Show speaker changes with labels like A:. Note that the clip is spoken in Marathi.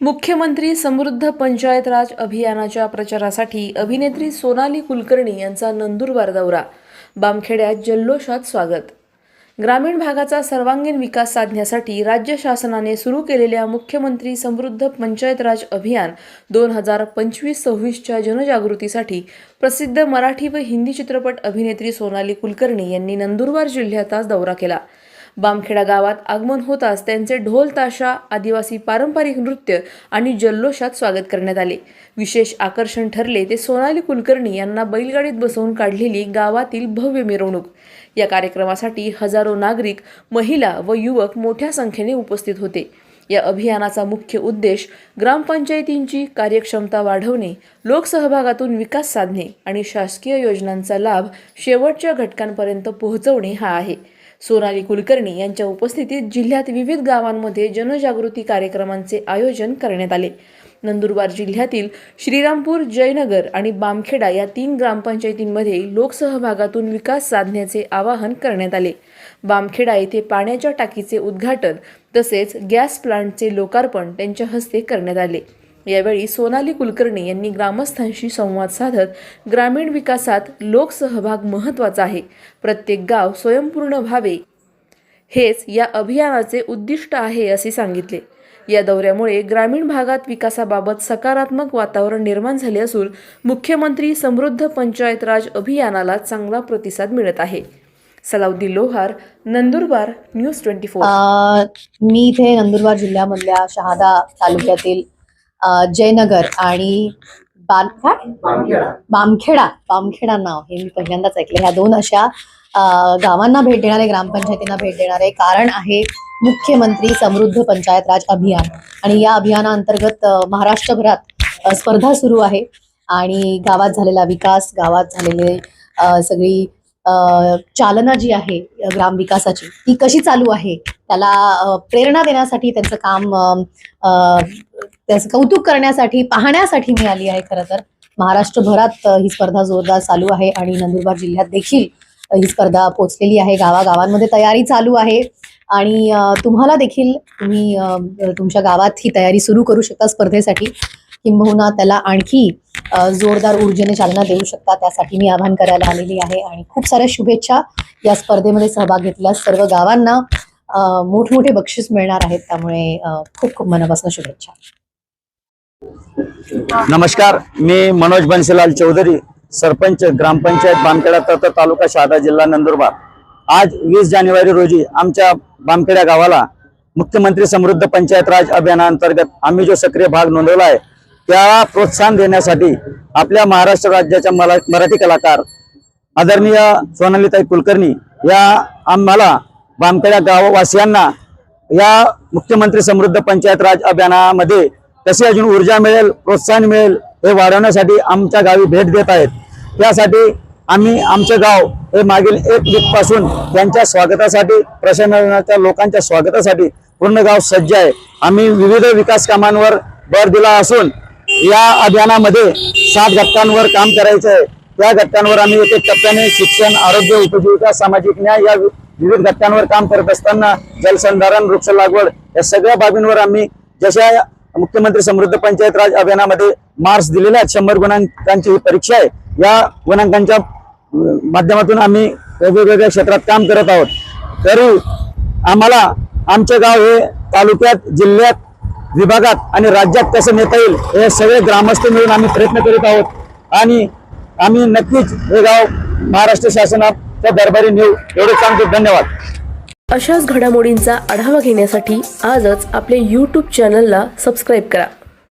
A: मुख्यमंत्री समृद्ध पंचायत राज अभियानाच्या प्रचारासाठी अभिनेत्री सोनाली कुलकर्णी यांचा नंदुरबार दौरा. बामखेड्यात जल्लोषात स्वागत. ग्रामीण भागाचा सर्वांगीण विकास साधण्यासाठी राज्य शासनाने सुरू केलेल्या मुख्यमंत्री समृद्ध पंचायत राज अभियान दोन हजार पंचवीस सव्वीसच्या जनजागृतीसाठी प्रसिद्ध मराठी व हिंदी चित्रपट अभिनेत्री सोनाली कुलकर्णी यांनी नंदुरबार जिल्ह्यात आज दौरा केला. बामखेडा गावात आगमन होताच त्यांचे ढोल ताशा आदिवासी पारंपरिक नृत्य आणि जल्लोषात स्वागत करण्यात आले. विशेष आकर्षण ठरले ते सोनाली कुलकर्णी यांना बैलगाडीत बसवून काढलेली गावातील भव्य मिरवणूक. या कार्यक्रमासाठी हजारो नागरिक महिला व युवक मोठ्या संख्येने उपस्थित होते. या अभियानाचा मुख्य उद्देश ग्रामपंचायतींची कार्यक्षमता वाढवणे लोकसहभागातून विकास साधणे आणि शासकीय योजनांचा लाभ शेवटच्या घटकांपर्यंत पोहोचवणे हा आहे. सोनाली कुलकर्णी यांच्या उपस्थितीत जिल्ह्यात विविध गावांमध्ये जनजागृती कार्यक्रमांचे आयोजन करण्यात आले. नंदुरबार जिल्ह्यातील श्रीरामपूर जयनगर आणि बामखेडा या तीन ग्रामपंचायतींमध्ये लोकसहभागातून विकास साधण्याचे आवाहन करण्यात आले. बामखेडा येथे पाण्याच्या टाकीचे उद्घाटन तसेच गॅस प्लांटचे लोकार्पण त्यांच्या हस्ते करण्यात आले. यावेळी सोनाली कुलकर्णी यांनी ग्रामस्थांशी संवाद साधत ग्रामीण विकासात लोकसहभाग महत्त्वाचा आहे. प्रत्येक गाव स्वयंपूर्ण व्हावे. हेच या अभियानाचे उद्दिष्ट आहे असे सांगितले. या दौऱ्यामुळे ग्रामीण भागात विकासाबाबत सकारात्मक वातावरण निर्माण झाले असून मुख्यमंत्री समृद्ध पंचायत राज अभियानाला चांगला प्रतिसाद मिळत आहे. Salauddin Lohar Nandurbar news twenty four.
B: मी इथे नंदुरबार जिल्ह्यामधल्या शहादा तालुक्यातील जयनगर आणि काय? बामखेडा. बामखेडा. नाव. हे मी पहिल्यांदाच ऐकलं ह्या दोन अशा गावांना भेट देणारे ग्रामपंचायतींना भेट देणारे कारण आहे मुख्यमंत्री समृद्ध पंचायत राज अभियान. आणि या अभियानाअंतर्गत महाराष्ट्रभरात स्पर्धा सुरू आहे. आणि गावात झालेला विकास गावात झालेले सगळी चालना जी आहे ग्रामविकासाची ती कशी चालू आहे? त्याला प्रेरणा देण्यासाठी त्यांचं काम त्याचं कौतुक करण्यासाठी पाहण्यासाठी मी आली आहे खरं तर. महाराष्ट्रभरात ही स्पर्धा जोरदार चालू आहे आणि नंदुरबार जिल्ह्यात देखील ही स्पर्धा पोचलेली आहे. गावागावांमध्ये तयारी चालू आहे आणि तुम्हाला देखील तुम्ही तुमच्या गावात ही तयारी सुरू करू शकता स्पर्धेसाठी. किंबहुना त्याला आणखी जोरदार ऊर्जेने चालना देऊ शकता. त्यासाठी मी आवाहन करायला आलेली आहे आणि खूप साऱ्या शुभेच्छा या स्पर्धेमध्ये सहभाग घेतल्यास सर्व गावांना. मोठमोठे बक्षीस मिळणार आहेत त्यामुळे खूप खूप मनापासून शुभेच्छा.
C: नमस्कार मी मनोज बनसेलाल चौधरी सरपंच ग्रामपंचायत बामखेडा तत तालुका शहादा जिल्हा नंदुरबार. आज वीस जानेवारी रोजी आमच्या बामखेडा गावाला मुख्यमंत्री समृद्ध पंचायत राज अभियानांतर्गत आम्ही जो सक्रिय भाग नोंदवला आहे त्या प्रोत्साहन देण्यासाठी आपल्या महाराष्ट्र राज्याच्या मला मराठी कलाकार आदरणीय सोनालीताई कुलकर्णी या आम्हाला बामखेडा गाववासियांना या मुख्यमंत्री समृद्ध पंचायत राज अभियानामध्ये कशी अजून ऊर्जा मिळेल प्रोत्साहन मिळेल हे वाढवण्यासाठी आमच्या गावी भेट देत आहेत. त्यासाठी आम्ही आमचं गाव हे मागील एक वीकपासून त्यांच्या स्वागतासाठी प्रशासनाच्या लोकांच्या स्वागतासाठी पूर्ण गाव सज्ज आहे. आम्ही विविध विकास कामांवर भर दिला असून या अभियानामध्ये सात घटकांवर काम करायचं आहे. त्या घटकांवर आम्ही एक एक टप्प्याने शिक्षण आरोग्य उपजीविका सामाजिक न्याय या वि- विविध घटकांवर काम करत असताना जलसंधारण वृक्ष लागवड या सगळ्या बाबींवर आम्ही जशा मुख्यमंत्री समृद्ध पंचायत राज अभियानामध्ये मार्क्स दिलेल्या आहेत शंभर गुणांकांची ही परीक्षा आहे. या गुणांकांच्या माध्यमातून आम्ही वेगवेगळ्या क्षेत्रात काम करत आहोत. तरी आम्हाला आमचे गाव हे तालुक्यात जिल्ह्यात विभागात आणि राज्यात कसं नेता येईल हे सगळे ग्रामस्थ मिळून आम्ही प्रयत्न करीत आहोत. आणि आम्ही नक्कीच हे गाव महाराष्ट्र शासनात दरबारी नेऊ एवढे सांगतो धन्यवाद.
A: अशाच घडामोडींचा आढावा घेण्यासाठी आजच आपल्या यूट्यूब चॅनलला सबस्क्राईब करा.